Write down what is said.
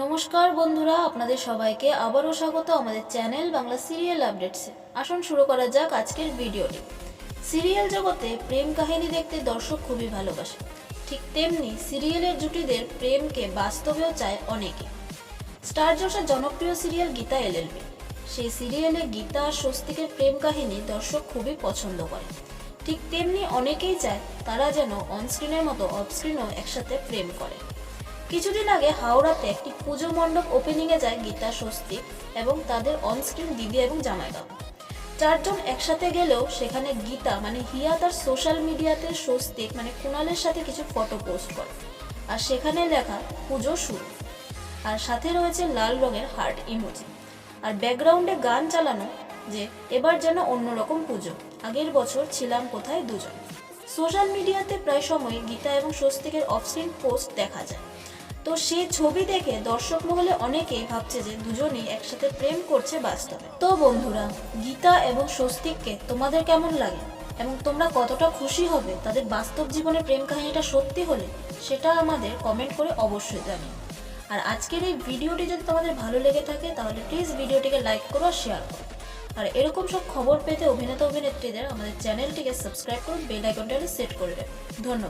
নমস্কার বন্ধুরা, আপনাদের সবাইকে আবারও স্বাগত আমাদের চ্যানেল বাংলা সিরিয়াল আপডেটসে। আসুন শুরু করা যাক আজকের ভিডিওটি। সিরিয়াল জগতে প্রেম কাহিনী দেখতে দর্শক খুবই ভালোবাসে। ঠিক তেমনি সিরিয়ালের জুটিদের প্রেমকে বাস্তবেও চায় অনেকে। স্টার জলসার জনপ্রিয় সিরিয়াল গীতা এলএলবি সেই সিরিয়ালে গীতা আর স্বস্তিকের প্রেম কাহিনী দর্শক খুবই পছন্দ করে। ঠিক তেমনি অনেকেই চায় তারা যেন অনস্ক্রিনের মতো অফস্ক্রিনও একসাথে প্রেম করে। কিছুদিন আগে হাওড়াতে একটি পুজো মণ্ডপ ওপেনিংয়ে যায় গীতা স্বস্তিক এবং তাদের অনস্ক্রিন দিদি এবং জামাইবাবু। চারজন একসাথে গেলেও সেখানে গীতা মানে হিয়া তার সোশ্যাল মিডিয়াতে স্বস্তিক মানে কুণালের সাথে কিছু ফটো পোস্ট করে। আর সেখানে লেখা, পুজো শুরু। আর সাথে রয়েছে লাল রঙের হার্ট ইমোজি আর ব্যাকগ্রাউন্ডে গান চালানো যে এবার যেন অন্যরকম পুজো। আগের বছর ছিলাম কোথায় দুজন। সোশ্যাল মিডিয়াতে প্রায় সময় গীতা এবং স্বস্তিকের অফস্ক্রিন পোস্ট দেখা যায়। তো সেই ছবি দেখে দর্শক মহলে অনেকেই ভাবছে যে দুজনেই একসাথে প্রেম করছে বাস্তবে। তো বন্ধুরা, গীতা এবং স্বস্তিককে তোমাদের কেমন লাগে? এবং তোমরা কতটা খুশি হবে তাদের বাস্তব জীবনে প্রেম কাহিনীটা সত্যি হলে সেটা আমাদের কমেন্ট করে অবশ্যই জানিও। আর আজকের এই ভিডিওটি যদি তোমাদের ভালো লেগে থাকে, তাহলে প্লিজ ভিডিওটিকে লাইক করো আর শেয়ার করো। আর এরকম সব খবর পেতে অভিনেতা অভিনেত্রীদের আমাদের চ্যানেলটিকে সাবস্ক্রাইব করুন বেল আইকনটা সেট করে ধন্যবাদ।